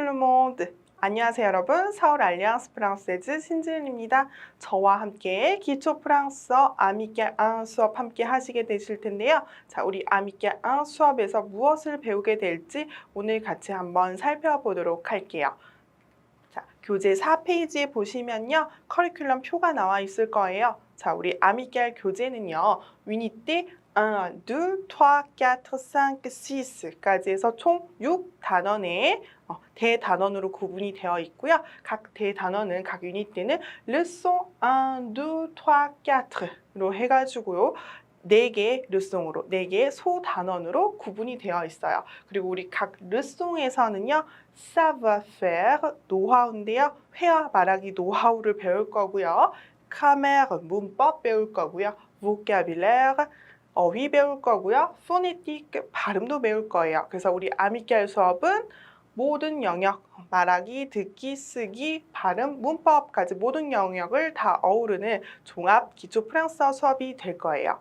le monde. 안녕하세요 여러분. 서울 알리앙스 프랑스에즈 신지은입니다. 저와 함께 기초 프랑스어 아미케 1 수업 함께 하시게 되실 텐데요. 자, 우리 아미케 1 수업에서 무엇을 배우게 될지 오늘 같이 한번 살펴보도록 할게요. 자, 교재 4페이지에 보시면요. 커리큘럼 표가 나와 있을 거예요. 자, 우리 아미겔 교재는요. 유니티 1, 2, 3, 4, 5, 6까지 해서 총 6단원의 어, 대단원으로 구분이 되어 있고요. 각 대단원은 각 유니티는 르송 1, 2, 3, 4로 해가지고요. 네개 르송으로 네개 소단원으로 구분이 되어 있어요. 그리고 우리 각 르송에서는요. savoir-faire 노하우인데요. 회화 말하기 노하우를 배울 거고요. 카메르 문법 배울 거고요. vocabulaire 어휘 배울 거고요. 포네틱 발음도 배울 거예요. 그래서 우리 아미켈 수업은 모든 영역 말하기, 듣기, 쓰기, 발음, 문법까지 모든 영역을 다 어우르는 종합 기초 프랑스어 수업이 될 거예요.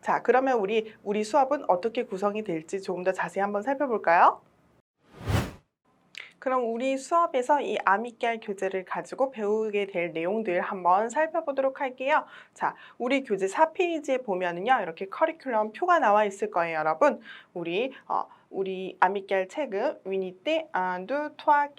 자, 그러면 우리 우리 수업은 어떻게 구성이 될지 조금 더 자세히 한번 살펴볼까요? 그럼 우리 수업에서 이 아미깰 교재를 가지고 배우게 될 내용들 한번 살펴보도록 할게요. 자, 우리 교재 4페이지에 보면은요, 이렇게 커리큘럼 표가 나와 있을 거예요, 여러분. 우리 어, 우리 아미깰 책은 유니티 1, 2, 3, 4,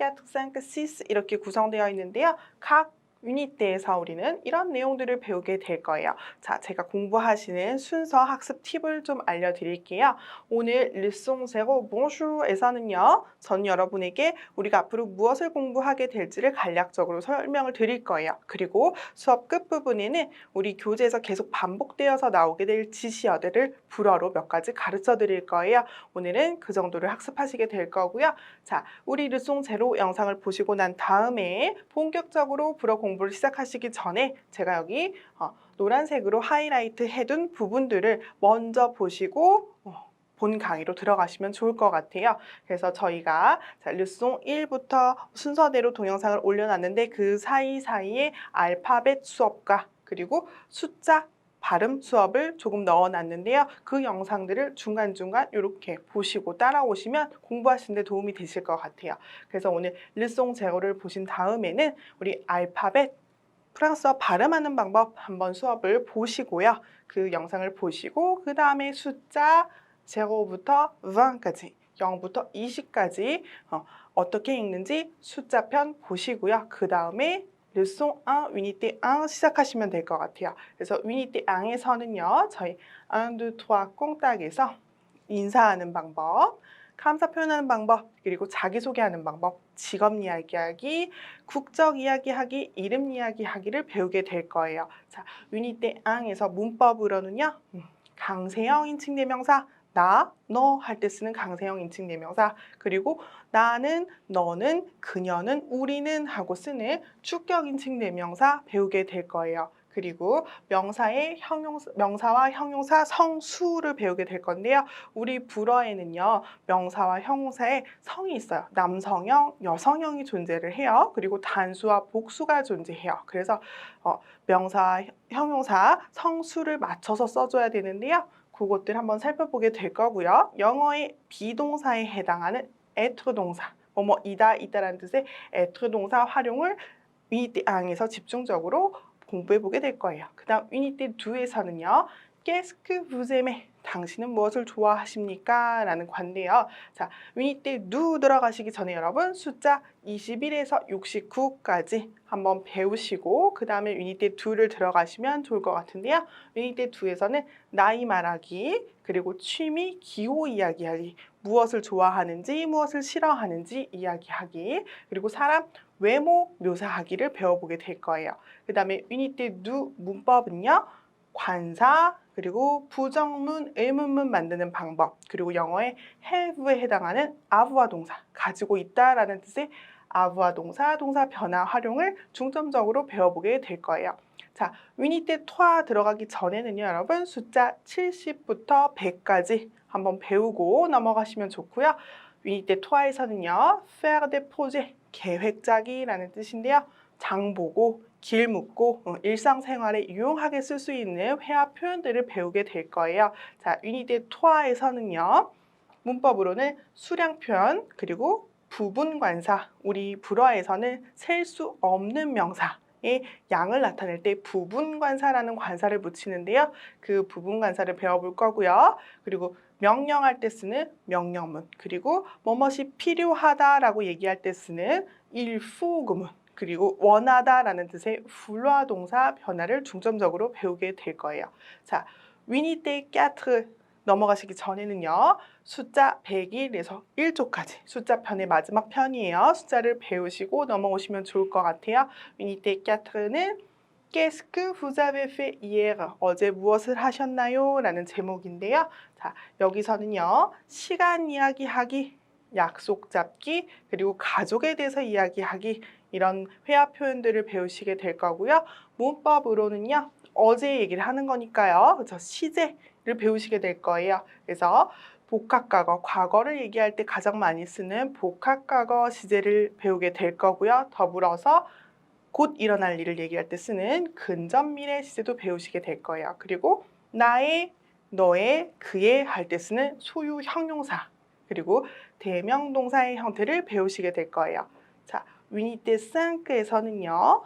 5, 6 이렇게 구성되어 있는데요. 각 유니트에서 우리는 이런 내용들을 배우게 될 거예요. 자, 제가 공부하시는 순서 학습 팁을 좀 알려드릴게요. 오늘 르송 제고 봉슈에서는요, 전 여러분에게 우리가 앞으로 무엇을 공부하게 될지를 간략적으로 설명을 드릴 거예요. 그리고 수업 끝부분에는 우리 교재에서 계속 반복되어서 나오게 될 지시어들을 불어로 몇 가지 가르쳐 드릴 거예요. 오늘은 그 정도를 학습하시게 될 거고요. 자, 우리 르송 제로 영상을 보시고 난 다음에 본격적으로 불어 공부 를 시작하시기 전에 제가 여기 어, 노란색으로 하이라이트 해둔 부분들을 먼저 보시고 어, 본 강의로 들어가시면 좋을 것 같아요. 그래서 저희가 자, 르송 1부터 순서대로 동영상을 올려놨는데 그 사이사이에 알파벳 수업과 그리고 숫자 발음 수업을 조금 넣어놨는데요. 그 영상들을 중간중간 이렇게 보시고 따라오시면 공부하시는 데 도움이 되실 것 같아요. 그래서 오늘 르송 제어를 보신 다음에는 우리 알파벳 프랑스어 발음하는 방법 한번 수업을 보시고요. 그 영상을 보시고 그 다음에 숫자 제로부터 20까지 0부터 20까지 어, 어떻게 읽는지 숫자편 보시고요. 그 다음에 르송 1, 유니티 1 시작하시면 될 것 같아요. 그래서 유니티 1에서는요. 저희 1, 2, 3 꽁딱에서 인사하는 방법, 감사 표현하는 방법, 그리고 자기소개하는 방법, 직업 이야기하기, 국적 이야기하기, 이름 이야기하기를 배우게 될 거예요. 자, 유니티 1에서 문법으로는요. 음, 강세형 인칭대명사, 나, 너 할 때 쓰는 강세형 인칭 대명사 그리고 나는, 너는, 그녀는, 우리는 하고 쓰는 주격 인칭 대명사 배우게 될 거예요. 그리고 명사의 형용사, 명사와 형용사 성수를 배우게 될 건데요. 우리 불어에는요, 명사와 형용사에 성이 있어요. 남성형, 여성형이 존재를 해요. 그리고 단수와 복수가 존재해요. 그래서 어, 명사, 형용사, 성수를 맞춰서 써줘야 되는데요. 그것들 한번 살펴보게 될 거고요. 영어의 비동사에 해당하는 être 동사, 뭐뭐 이다 이다라는 뜻의 être 동사 활용을 앙에서 집중적으로 공부해 보게 될 거예요. 그다음 유니티 2에서는요. Qu'est-ce que vous aimez? 당신은 무엇을 좋아하십니까? 라는 관데요. 자, 유니티 2 들어가시기 전에 여러분 숫자 21에서 69까지 한번 배우시고 그 다음에 유니티 2를 들어가시면 좋을 것 같은데요. 유니티 2에서는 나이 말하기 그리고 취미, 기호 이야기하기 무엇을 좋아하는지 무엇을 싫어하는지 이야기하기 그리고 사람 외모 묘사하기를 배워보게 될 거예요. 그 다음에 유니티 2 문법은요. 관사 그리고 부정문, 의문문 만드는 방법 그리고 영어의 have에 해당하는 ave와 동사 가지고 있다라는 뜻의 ave와 동사, 동사 변화 활용을 중점적으로 배워보게 될 거예요. 자, 유니티 2 들어가기 전에는요, 여러분 숫자 70부터 100까지 한번 배우고 넘어가시면 좋고요. 유니티 2에서는요, faire des projets, 계획 짜기라는 뜻인데요. 장 보고 길 묻고 어, 일상생활에 유용하게 쓸 수 있는 회화 표현들을 배우게 될 거예요. 자, 유니티 2에서는요. 문법으로는 수량 표현 그리고 부분 관사, 우리 불어에서는 셀 수 없는 명사의 양을 나타낼 때 부분 관사라는 관사를 붙이는데요. 그 부분 관사를 배워볼 거고요. 그리고 명령할 때 쓰는 명령문, 그리고 뭐뭇이 필요하다라고 얘기할 때 쓰는 일fu구문, 그리고 원하다라는 뜻의 불화 동사 변화를 중점적으로 배우게 될 거예요. 자, 위니테 까트 넘어가시기 전에는요. 숫자 101에서 1조까지 숫자 편의 마지막 편이에요. 숫자를 배우시고 넘어오시면 좋을 것 같아요. 위니테 까트는 Qu'est-ce que vous avez fait hier? 어제 무엇을 하셨나요? 라는 제목인데요. 자, 여기서는요. 시간 이야기하기, 약속 잡기, 그리고 가족에 대해서 이야기하기 이런 회화 표현들을 배우시게 될 거고요. 문법으로는요. 어제 얘기를 하는 거니까요. 그래서 시제를 배우시게 될 거예요. 그래서 복합과거, 과거를 얘기할 때 가장 많이 쓰는 복합과거 시제를 배우게 될 거고요. 더불어서 곧 일어날 일을 얘기할 때 쓰는 근접미래 시제도 배우시게 될 거예요. 그리고 나의, 너의, 그의 할 때 쓰는 소유 형용사 그리고 대명동사의 형태를 배우시게 될 거예요. 자, 유니트 5에서는요.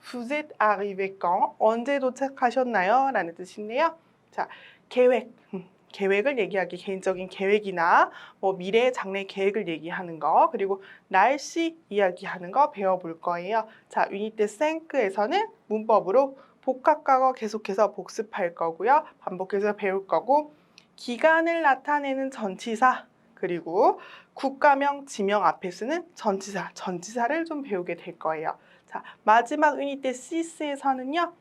Vous êtes arrivé quand? 언제 도착하셨나요? 라는 뜻인데요. 자, 계획. 음, 계획을 얘기하기 개인적인 계획이나 뭐 미래 장래 계획을 얘기하는 거 그리고 날씨 이야기하는 거 배워볼 거예요. 자, 유니트 5에서는 문법으로 복합과거 계속해서 복습할 거고요. 반복해서 배울 거고 기간을 나타내는 전치사 그리고 국가명, 지명 앞에 쓰는 전치사, 전치사를 좀 배우게 될 거예요. 자, 마지막 유니트 6에서는요.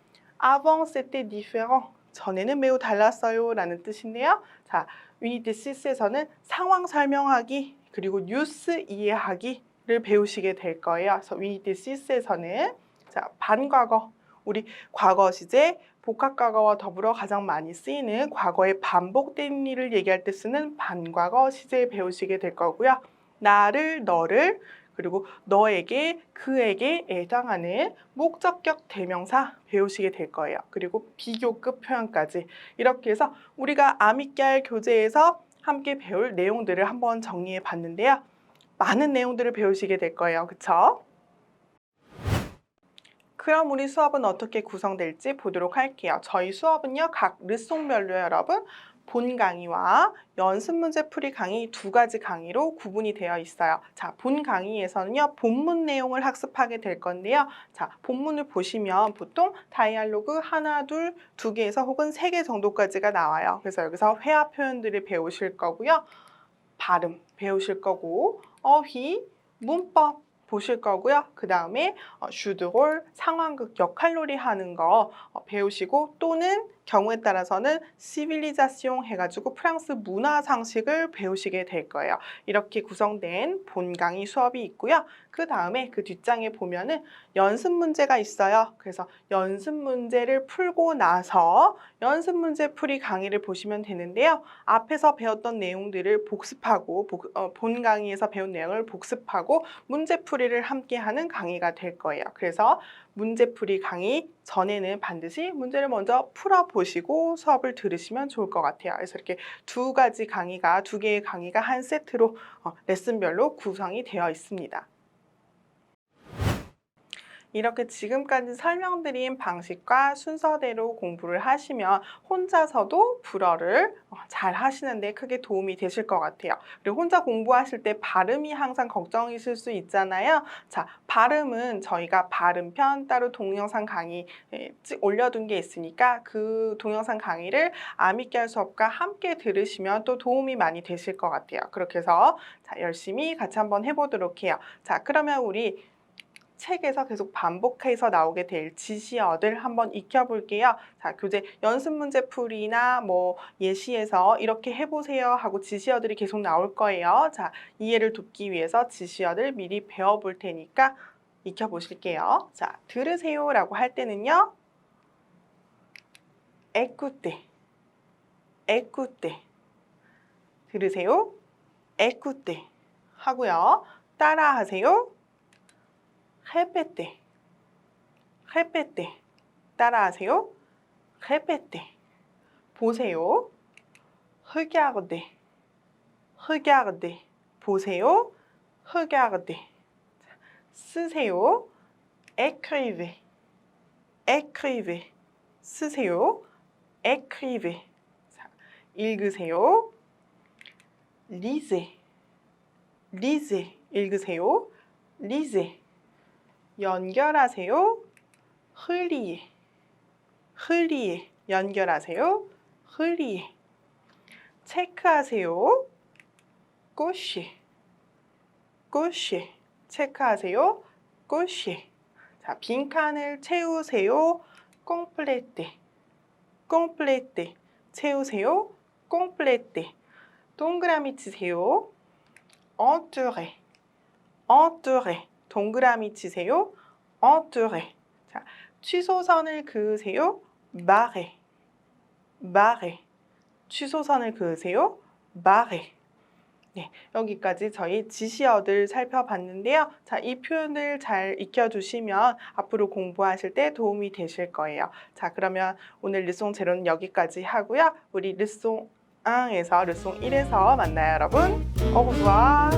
avant c'était différent. 전에는 매우 달랐어요 라는 뜻인데요. 자, 유니트 6에서는 상황 설명하기 그리고 뉴스 이해하기를 배우시게 될 거예요. 그래서 유니트 6에서는 자, 반과거 우리 과거 시제 복합과거와 더불어 가장 많이 쓰이는 과거의 반복된 일을 얘기할 때 쓰는 반과거 시제 배우시게 될 거고요. 나를, 너를, 그리고 너에게, 그에게 해당하는 목적격 대명사 배우시게 될 거예요. 그리고 비교급 표현까지 이렇게 해서 우리가 아미깰 교재에서 함께 배울 내용들을 한번 정리해 봤는데요. 많은 내용들을 배우시게 될 거예요. 그쵸? 그럼 우리 수업은 어떻게 구성될지 보도록 할게요. 저희 수업은요, 각 르송별로 여러분 본 강의와 연습 문제 풀이 강의 두 가지 강의로 구분이 되어 있어요. 자, 본 강의에서는요, 본문 내용을 학습하게 될 건데요. 자, 본문을 보시면 보통 다이알로그 하나, 둘, 두 개에서 혹은 세 개 정도까지가 나와요. 그래서 여기서 회화 표현들을 배우실 거고요. 발음 배우실 거고, 어휘, 문법 보실 거고요. 그 다음에 슈드홀, 상황극, 역할놀이 하는 거 어, 배우시고 또는 경우에 따라서는 시빌리자시옹 해가지고 프랑스 문화 상식을 배우시게 될 거예요. 이렇게 구성된 본 강의 수업이 있고요. 그 다음에 그 뒷장에 보면은 연습 문제가 있어요. 그래서 연습 문제를 풀고 나서 연습 문제 풀이 강의를 보시면 되는데요. 앞에서 배웠던 내용들을 복습하고 복- 어, 본 강의에서 배운 내용을 복습하고 문제 풀이를 함께 하는 강의가 될 거예요. 그래서 문제풀이 강의 전에는 반드시 문제를 먼저 풀어보시고 수업을 들으시면 좋을 것 같아요. 그래서 이렇게 두 가지 강의가, 두 개의 강의가 한 세트로 어, 레슨별로 구성이 되어 있습니다. 이렇게 지금까지 설명드린 방식과 순서대로 공부를 하시면 혼자서도 불어를 어, 잘 하시는데 크게 도움이 되실 것 같아요. 그리고 혼자 공부하실 때 발음이 항상 걱정이실 수 있잖아요. 자, 발음은 저희가 발음편 따로 동영상 강의 올려둔 게 있으니까 그 동영상 강의를 아미깰 수업과 함께 들으시면 또 도움이 많이 되실 것 같아요. 그렇게 해서 자, 열심히 같이 한번 해보도록 해요. 자, 그러면 우리 책에서 계속 반복해서 나오게 될 지시어들 한번 익혀볼게요. 자, 교재 연습 문제 풀이나 뭐 예시에서 이렇게 해보세요 하고 지시어들이 계속 나올 거예요. 자, 이해를 돕기 위해서 지시어들 미리 배워볼 테니까 익혀보실게요. 자, 들으세요 라고 할 때는요. écoutez, écoutez. 들으세요. écoutez 하고요. 따라하세요. Répétez, répétez. 따라하세요. répétez. 보세요. regardez, regardez. 보세요. regarder. 자, 쓰세요. écrivez. écrivez. 쓰세요. écrivez. 자, 읽으세요. lisez. lisez. 읽으세요. lisez. 연결하세요. 흘리에. 흘리에. 연결하세요. 흘리에. 체크하세요. 꼬시. 꼬시. 체크하세요. 꼬시. 자, 빈칸을 채우세요. 꽁플레테. 꽁플레테. 채우세요. 꽁플레테. 동그라미 치세요. entouré. 동그라미 치세요. entouré. 자, 취소선을 그으세요. barré. barré. 취소선을 그으세요. barré. 네, 여기까지 저희 지시어들 살펴봤는데요. 자, 이 표현을 잘 익혀두시면 앞으로 공부하실 때 도움이 되실 거예요. 자, 그러면 오늘 르송 제로는 여기까지 하고요. 우리 르송 1에서 르송 1에서 만나요, 여러분. 어구와